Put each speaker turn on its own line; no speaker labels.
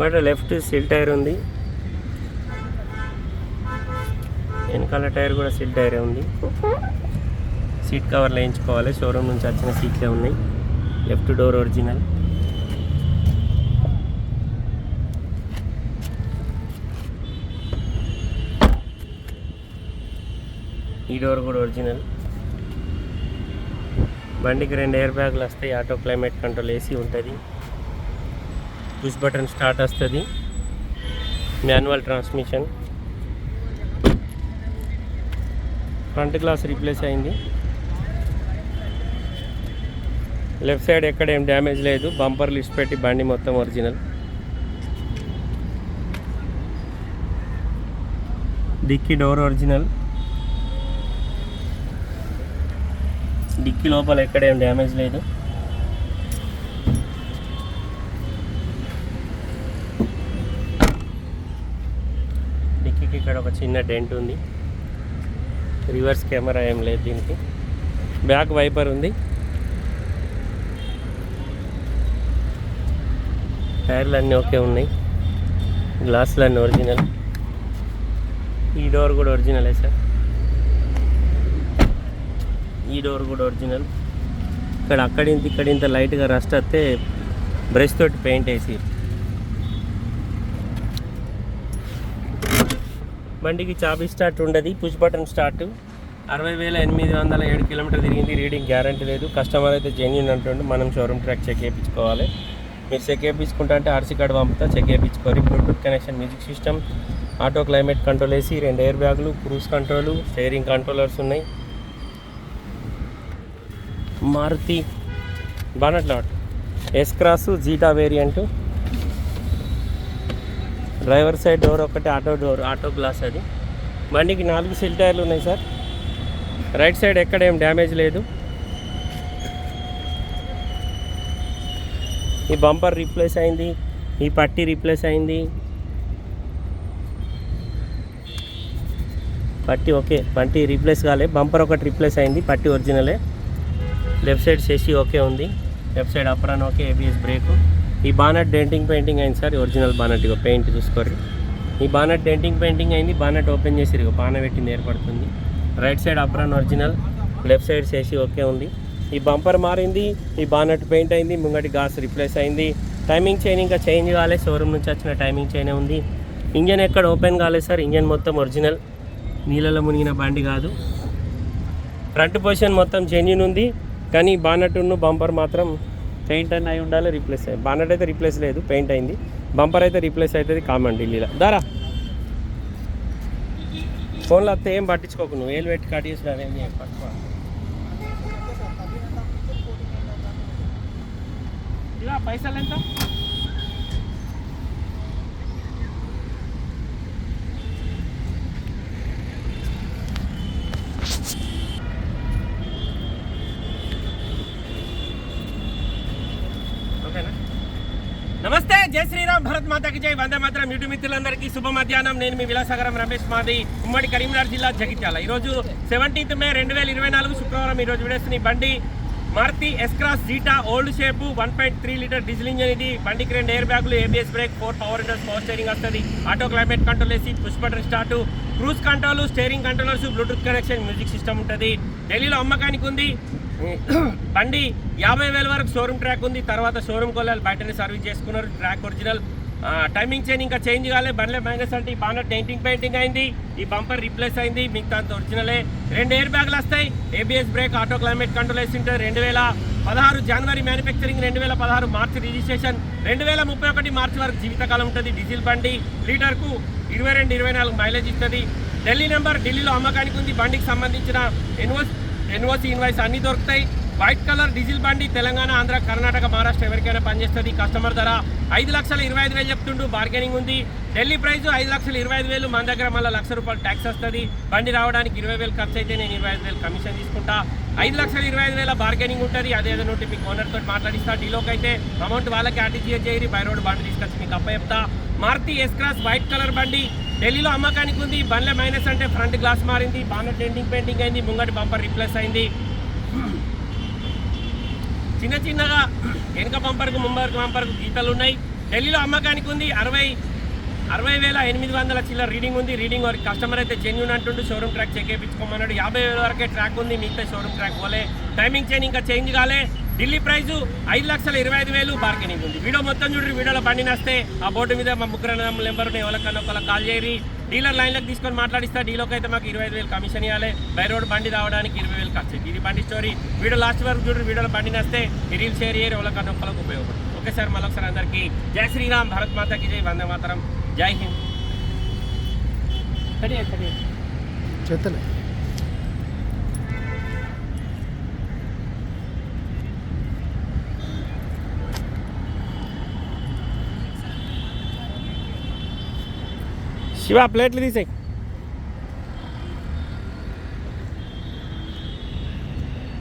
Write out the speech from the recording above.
మాట లెఫ్ట్ సిల్ టైర్ ఉంది. వెనకాల టైర్ కూడా సిల్ టైరే ఉంది. సీట్ కవర్లు వేయించుకోవాలి. షోరూమ్ నుంచి వచ్చిన సీట్లే ఉన్నాయి. Left door original. ఈ డోర్ కూడా ఒరిజినల్. బండికి రెండు ఎయిర్ బ్యాగులు వస్తాయి. ఆటో క్లైమేట్ కంట్రోల్ ఏసీ ఉంటుంది. పుష్ బటన్ స్టార్ట్ వస్తుంది manual transmission front glass replace అయింది లెఫ్ట్ సైడ్ ఎక్కడ ఏం డ్యామేజ్ లేదు బంపర్ లిస్ట్ పెట్టి బండి మొత్తం original dicky door original dicky లోపల ఎక్కడ ఏం డ్యామేజ్ లేదు ఇక్కడ ఒక చిన్న డెంట్ ఉంది. రివర్స్ కెమెరా ఏం లేదు దీనికి. బ్యాక్ వైపర్ ఉంది. టైర్లు అన్నీ ఓకే ఉన్నాయి. గ్లాసులు అన్నీ ఒరిజినల్ ఈ డోర్ కూడా ఒరిజినలే సార్? ఈ డోర్ కూడా ఒరిజినల్ ఇక్కడ అక్కడింత ఇక్కడింత లైట్గా రస్ట్ వస్తే బ్రష్ తోటి పెయింట్ వేసి బండికి చాబీ స్టార్ట్ ఉండదు పుష్ బటన్ స్టార్ట్ అరవై వేల ఎనిమిది వందల ఏడు కిలోమీటర్ తిరిగింది రీడింగ్ గ్యారంటీ లేదు. కస్టమర్ అయితే జెన్యున్ అంటుండే మనం షోరూమ్ ట్రాక్ చెక్ చేయించుకోవాలి. మీరు చెక్ చేయించుకుంటా అంటే ఆర్సీ కార్డు పంపుతా చెక్ చేయించుకోవాలి. Bluetooth connection music system auto climate control వేసి రెండు ఎయిర్ బ్యాగులు క్రూజ్ కంట్రోలు స్టేరింగ్ కంట్రోలర్స్ ఉన్నాయి. Maruti bonnet lot S cross Zeta variant driver side door ఒకటి ఆటో డోర్ ఆటో గ్లాస్ అది. బండికి నాలుగు సిల్ టైర్లు ఉన్నాయి సార్. రైట్ సైడ్ ఎక్కడ ఏం డ్యామేజ్ లేదు. ఈ బంపర్ రీప్లేస్ అయింది ఈ పట్టి రీప్లేస్ అయింది. పట్టి ఓకే పట్టి రీప్లేస్ కాలే బంపర్ ఒకటి రీప్లేస్ అయింది పట్టి ఒరిజినలే. లెఫ్ట్ సైడ్ సెసి ఓకే ఉంది left side apron okay ABS brake. ఈ బానట్ డెంటింగ్ పెయింటింగ్ అయింది సార్ ఒరిజినల్ బానట్ ఇగో పెయింట్ చూసుకోరు ఈ బానట్ డెంటింగ్ పెయింటింగ్ అయింది బానట్ ఓపెన్ చేసి ఇగో బాన పెట్టింది ఏర్పడుతుంది. Right side apron original left side చేసి ఓకే ఉంది. ఈ బంపర్ మారింది ఈ బానట్ పెయింట్ అయింది ముంగటి గాస్ రిప్లేస్ అయింది. టైమింగ్ చైన్ ఇంకా చేంజ్ కాలేదు షోరూమ్ నుంచి వచ్చిన టైమింగ్ చైనే ఉంది. ఇంజన్ ఎక్కడ ఓపెన్ కాలేదు సార్ ఇంజన్ మొత్తం ఒరిజినల్. నీళ్ళలో మునిగిన బండి కాదు. ఫ్రంట్ పొజిషన్ మొత్తం జెన్యున్ ఉంది కానీ బానట్ ఉన్న బంపర్ మాత్రం పెయింట్ అని అయి ఉండాలి రీప్లేస్ అయ్యి బానెట్ అయితే రీప్లేస్ లేదు పెయింట్ అయింది. బంపర్ అయితే రీప్లేస్ అవుతుంది కామన్ ఢిల్లీలో దారా. ఫోన్లో వస్తే ఏం పట్టించుకోకు నువ్వు. ఏలు పెట్టి కట్ చేసి అదేం చేయ పట్టుకో. పైసలు ఎంత? ఓకేనా నమస్తే జై శ్రీరామ్ భరత్ మాతకి జై. వందే మాత్రం యూట్యూబ్ మిత్రులందరికీ శుభ మధ్యాహ్నం. నేను మీ విలాసగరం రమేష్ మాది ఉమ్మడి కరీంనగర్ జిల్లా జగిత్యాల. ఈరోజు సెవెంటీన్త్ మే రెండు వేల ఇరవై నాలుగు శుక్రవారం ఈరోజు విడేసిన బండి Maruti S cross Zeta old shape one point three litre diesel engine ఇది. బండికి రెండు ఎయిర్ బ్యాగులు ABS brake four power windows power steering వస్తుంది. ఆటో క్లైమేట్ కంట్రోల్ వేసి push button start cruise control steering controllers Bluetooth connection music system ఉంటుంది. ఢిల్లీలో అమ్మకానికి ఉంది. బండి యాభై వేల వరకు షోరూమ్ ట్రాక్ ఉంది. తర్వాత షోరూమ్ కొల్లాలి బయటనే సర్వీస్ చేసుకున్నారు. ట్రాక్ ఒరిజినల్ టైమింగ్ చైన్ ఇంకా చేంజ్ కాలే. బండ్లే మైనస్ అంటే ఈ బాగా డెంటింగ్ పెయింటింగ్ అయింది. ఈ బంపర్ రీప్లేస్ అయింది. మిగతా అంత ఒరిజినలే రెండు ఎయిర్ బ్యాగ్లు వస్తాయి. ABS brake auto climate control వేసి ఉంటుంది రెండు వేల పదహారు జనవరి మ్యానుఫ్యాక్చరింగ్ రెండు వేల పదహారు మార్చి రిజిస్ట్రేషన్ రెండు వేల ముప్పై ఒకటి మార్చి వరకు జీవితకాలం ఉంటుంది డీజిల్ బండి. లీటర్కు ఇరవై రెండు ఇరవై నాలుగు మైలేజ్ ఇస్తుంది. ఢిల్లీ నెంబర్ ఢిల్లీలో అమ్మకానికి ఉంది. బండికి సంబంధించిన ఎన్ఓస్ ఎన్ఓసి ఇన్వాయిస్ అన్నీ దొరుకుతాయి. వైట్ కలర్ డీజిల్ బండి తెలంగాణ ఆంధ్ర కర్ణాటక మహారాష్ట్ర ఎవరికైనా పనిచేస్తుంది? కస్టమర్ ధర ఐదు లక్షల ఇరవై ఐదు వేలు చెప్తుండు బార్గెనింగ్ ఉంది. ఢిల్లీ ప్రైస్ ఐదు లక్షల ఇరవై ఐదు వేలు మన దగ్గర మళ్ళీ లక్ష రూపాయలు ట్యాక్స్ వస్తుంది. బండి రావడానికి ఇరవై వేలు ఖర్చు అయితే నేను ఇరవై ఐదు వేలు కమిషన్ తీసుకుంటా. ఐదు లక్షల ఇరవై ఐదు వేల బార్గెనింగ్ ఉంటుంది. అదేదో నుండి మీకు ఓనర్ తోటి మాట్లాడిస్తా. డీలోకి అయితే అమౌంట్ వాళ్ళకి ఆర్టీజీఎస్ చేయరు. బై రోడ్ బండి తీసుకొచ్చి మీకు అప్ప చెప్తా. Maruti S cross white colour బండి. ఢిల్లీలో అమ్మకానికి ఉంది. బండ్ల మైనస్ అంటే ఫ్రంట్ గ్లాస్ మారింది. బానట్ డెంటింగ్ పెయింటింగ్ అయింది. ముంగటి బంపర్ రిప్లేస్ అయింది. చిన్న చిన్నగా వెనక పంపరకు ముంబరకు పంపరకు గీతలు ఉన్నాయి. ఢిల్లీలో అమ్మకానికి ఉంది అరవై అరవై వేల ఎనిమిది వందల చిల్లర రీడింగ్ ఉంది. రీడింగ్ వరకు కస్టమర్ అయితే జెన్యున్ అంటుండు. షోరూమ్ ట్రాక్ చెక్ చేయించుకోమన్నాడు. యాభై వేల వరకే ట్రాక్ ఉంది. మిగతా షోరూమ్ ట్రాక్ పోలే. టైమింగ్ చైన్ ఇంకా చేంజ్ కాలే. ఢిల్లీ ప్రైస్ ఐదు లక్షల ఇరవై ఐదు వేలు బార్గెనింగ్ ఉంది. వీడియో మొత్తం చూడండి వీడియోలో బండి నస్తే ఆ బోర్డు మీద మా ముగ్గురు నెంబర్ ఎవరికన్నా ఒకళ్ళ కాల్ చేయరి డీలర్ లైన్లోకి తీసుకొని మాట్లాడిస్తా డీలోకి అయితే మాకు ఇరవై ఐదు వేలు కమిషన్ ఇవ్వాలి బై రోడ్ బండి రావడానికి ఇరవై వేలు ఖర్చు ఇది బండి స్టోరీ వీడియో లాస్ట్ వరకు చూడండి వీడియోలో బండి నస్తే రీల్ షేర్ చేయరు ఎవరికన్నా ఒకళ్ళకి ఉపయోగపడుతుంది ఓకే సార్ మళ్ళొకసారి అందరికీ జై శ్రీరామ్ భరత్ మాతాకి జై వందే మాతరం జై హింద్. సరే शिवा प्लेट लीजिए